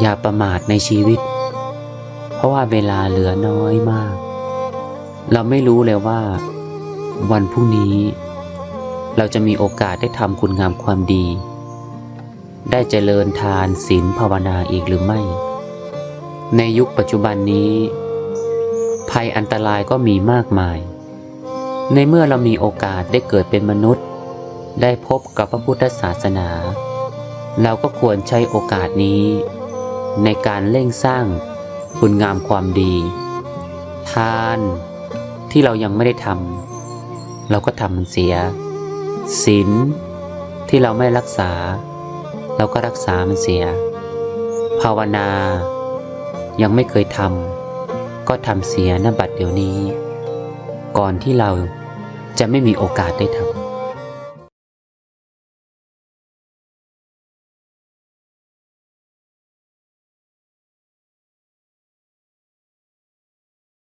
อย่าประมาทในชีวิต เพราะว่าเวลาเหลือน้อยมาก เราไม่รู้เลยว่า วันพรุ่งนี้ เราจะมีโอกาสได้ทำคุณงามความดี ได้เจริญทานศีลภาวนาอีกหรือไม่ ในยุคปัจจุบันนี้ ภัยอันตรายก็มีมากมาย ในเมื่อเรามีโอกาสได้เกิดเป็นมนุษย์ ได้พบกับพระพุทธศาสนาเราก็ควรใช้โอกาสนี้ ในการเร่งสร้างคุณงามความดี ทานที่เรายังไม่ได้ทำเราก็ทำมันเสียศีลที่เราไม่รักษา เราก็รักษามันเสีย ภาวนา ยังไม่เคยทำก็ทำเสียณบัดเดี๋ยวนี้ ก่อนที่เราจะไม่มีโอกาสได้ทำ